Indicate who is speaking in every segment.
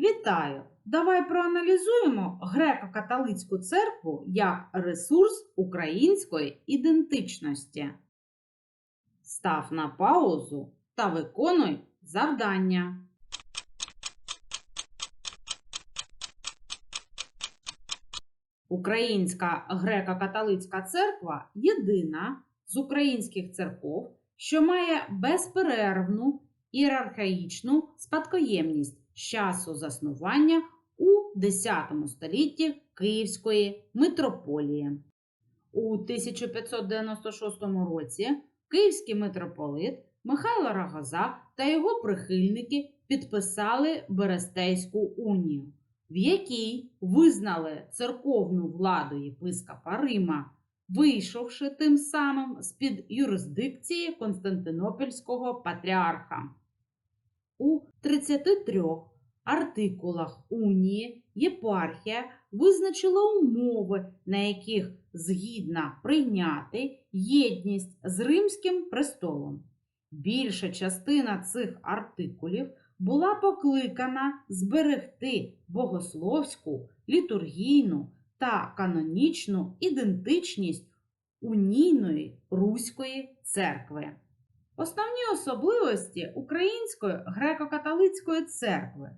Speaker 1: Вітаю! Давай проаналізуємо греко-католицьку церкву як ресурс української ідентичності. Став на паузу та виконуй завдання. Українська греко-католицька церква єдина з українських церков, що має безперервну ієрархаїчну спадкоємність з часу заснування у X столітті Київської митрополії. У 1596 році київський митрополит Михайло Рогоза та його прихильники підписали Берестейську унію, в якій визнали церковну владу єпископа Рима, вийшовши тим самим з-під юрисдикції Константинопольського патріарха. У 33 артикулах унії єпархія визначила умови, на яких згідна прийняти єдність з Римським престолом. Більша частина цих артикулів була покликана зберегти богословську, літургійну та канонічну ідентичність унійної Руської церкви. Основні особливості Української греко-католицької церкви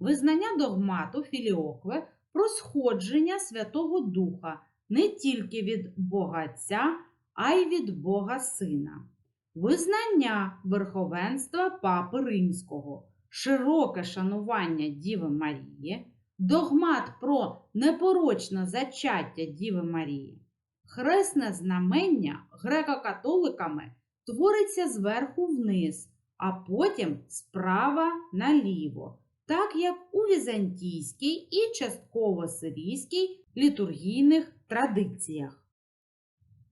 Speaker 1: визнання догмату Філіокви про сходження Святого Духа не тільки від Бога Отця, а й від Бога Сина, визнання верховенства Папи Римського, широке шанування Діви Марії, догмат про непорочне зачаття Діви Марії, хресне знамення греко-католиками твориться зверху вниз, а потім справа наліво, так як у візантійській і частково сирійській літургійних традиціях.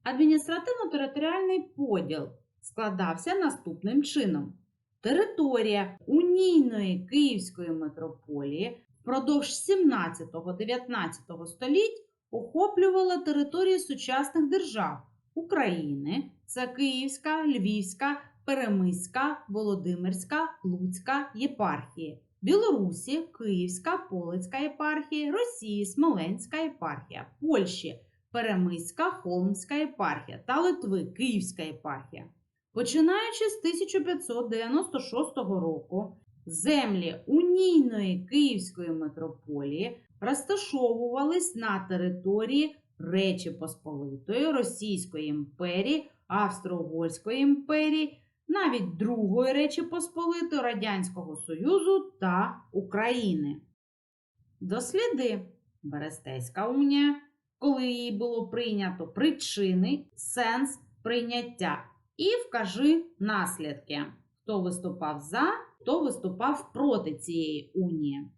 Speaker 1: Адміністративно-територіальний поділ складався наступним чином. Територія унійної Київської митрополії впродовж 17-19 століть охоплювала території сучасних держав України це Київська, Львівська, Перемиська, Володимирська, Луцька єпархії, Білорусі, Київська, Полицька єпархія, Росії, Смоленська єпархія, Польщі, Перемиська, Холмська єпархія та Литви, Київська єпархія. Починаючи з 1596 року, землі унійної Київської митрополії розташовувались на території Речі Посполитої, Російської імперії, Австро-Угорської імперії, навіть Другої Речі Посполитої, Радянського Союзу та України. Досліди Берестейська унія, коли її було прийнято причини, сенс прийняття. І вкажи наслідки, хто виступав за, хто виступав проти цієї унії.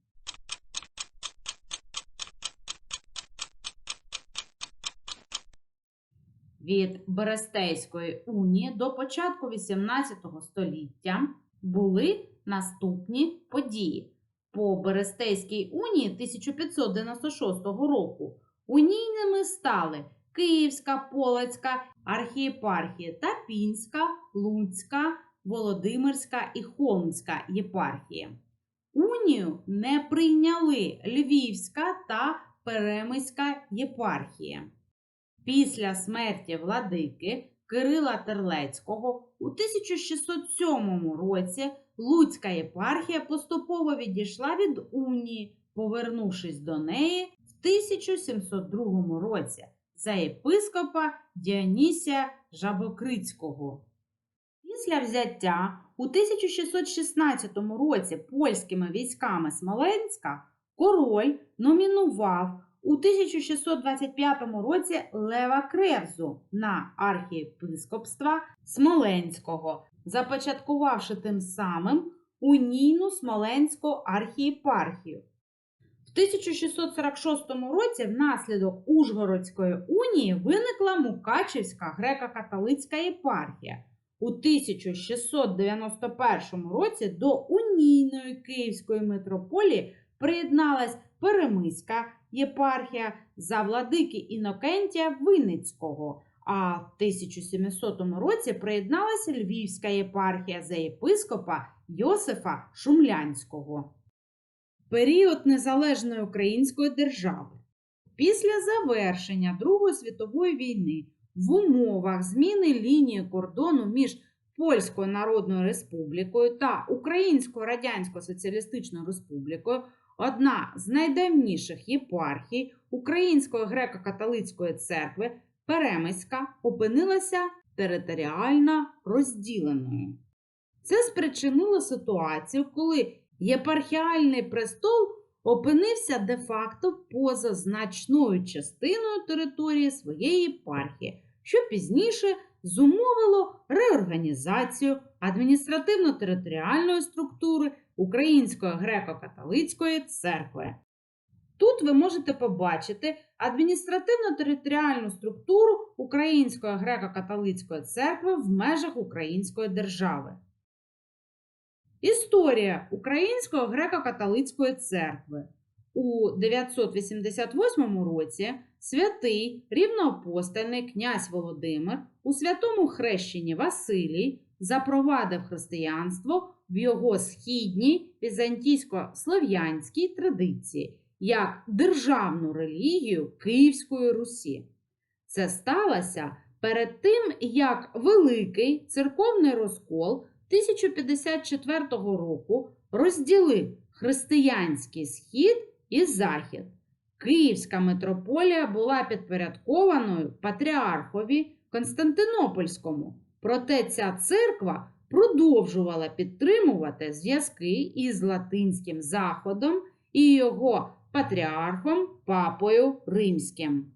Speaker 1: Від Берестейської унії до початку XVIII століття були наступні події. По Берестейській унії 1596 року унійними стали Київська, Полоцька, архієпархія та Пінська, Луцька, Володимирська і Холмська єпархії. Унію не прийняли Львівська та Перемиська єпархія. Після смерті владики Кирила Терлецького у 1607 році Луцька єпархія поступово відійшла від унії, повернувшись до неї в 1702 році за єпископа Діонісія Жабокрицького. Після взяття у 1616 році польськими військами Смоленська король номінував у 1625 році Лева Кревзу на архієпископства Смоленського, започаткувавши тим самим унійну Смоленську архієпархію. В 1646 році внаслідок Ужгородської унії виникла Мукачівська греко-католицька єпархія. У 1691 році до унійної Київської митрополії приєдналась Перемиська єпархія за владики Інокентія Винницького, а в 1700 році приєдналася Львівська єпархія за єпископа Йосифа Шумлянського. період незалежної української держави. Після завершення Другої світової війни в умовах зміни лінії кордону між Польською Народною Республікою та Українською Радянською Соціалістичною Республікою одна з найдавніших єпархій Української греко-католицької церкви Перемиська опинилася територіально розділеною. Це спричинило ситуацію, коли єпархіальний престол опинився де-факто поза значною частиною території своєї єпархії, що пізніше зумовило реорганізацію адміністративно-територіальної структури Української греко-католицької церкви. Тут ви можете побачити адміністративно-територіальну структуру Української греко-католицької церкви в межах Української держави. Історія Української греко-католицької церкви. У 988 році святий рівноапостольний князь Володимир у святому хрещенні Василій запровадив християнство в його східній візантійсько-слов'янській традиції як державну релігію Київської Русі. Це сталося перед тим, як Великий церковний розкол 1054 року розділив християнський схід і захід. Київська митрополія була підпорядкованою патріархові Константинопольському, проте ця церква продовжувала підтримувати зв'язки із Латинським Заходом і його патріархом Папою Римським.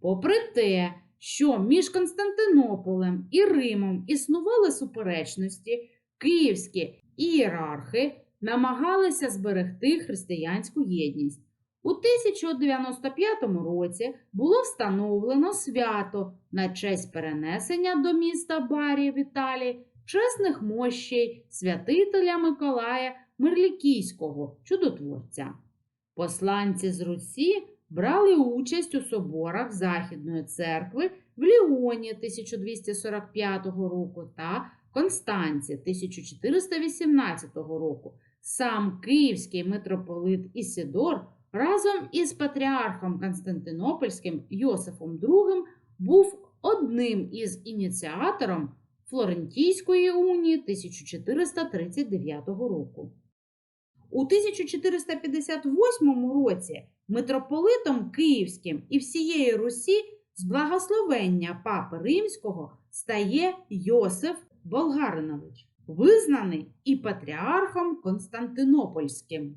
Speaker 1: Попри те, що між Константинополем і Римом існували суперечності, київські ієрархи намагалися зберегти християнську єдність. У 1095 році було встановлено свято на честь перенесення до міста Барі в Італії чесних мощей святителя Миколая Мирлікійського, чудотворця. Посланці з Русі брали участь у соборах Західної церкви в Ліоні 1245 року та Констанці 1418 року. Сам київський митрополит Ісидор разом із патріархом Константинопольським Йосифом II був одним із ініціатором Флорентійської унії 1439 року. У 1458 році митрополитом Київським і всієї Русі з благословення Папи Римського стає Йосиф Болгаринович, визнаний і патріархом Константинопольським.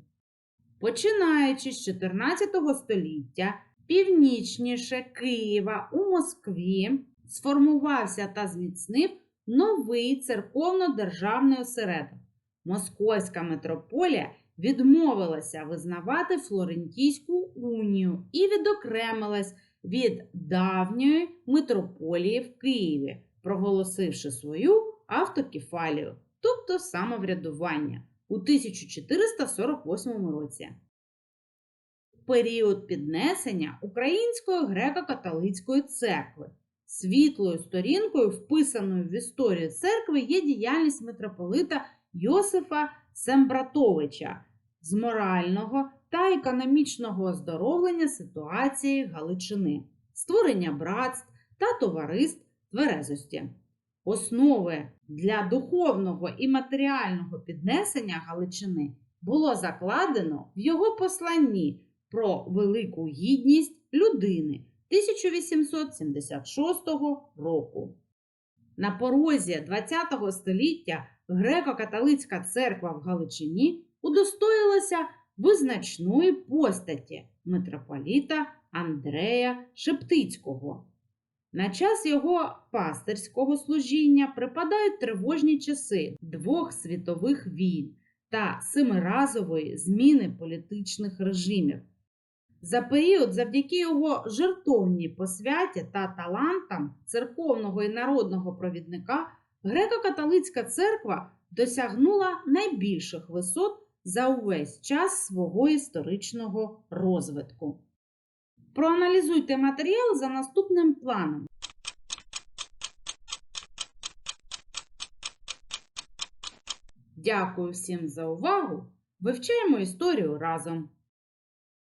Speaker 1: Починаючи з 14 століття, північніше Києва у Москві сформувався та зміцнив новий церковно-державний осередок. Московська митрополія відмовилася визнавати Флорентійську унію і відокремилась від давньої митрополії в Києві, проголосивши свою автокефалію, тобто самоврядування у 1448 році. Період піднесення Української греко-католицької церкви. Світлою сторінкою, вписаною в історію церкви, є діяльність митрополита Йосифа Сембратовича з морального та економічного оздоровлення ситуації Галичини, створення братств та товариств тверезості. Основи для духовного і матеріального піднесення Галичини було закладено в його посланні про велику гідність людини 1876 року. На порозі ХХ століття греко-католицька церква в Галичині удостоїлася визначної постаті митрополіта Андрея Шептицького. На час його пастирського служіння припадають тривожні часи двох світових війн та семиразової зміни політичних режимів. За період, завдяки його жертовній посвяті та талантам церковного і народного провідника, греко-католицька церква досягнула найбільших висот за увесь час свого історичного розвитку. Проаналізуйте матеріал за наступним планом. Дякую всім за увагу! Вивчаємо історію разом.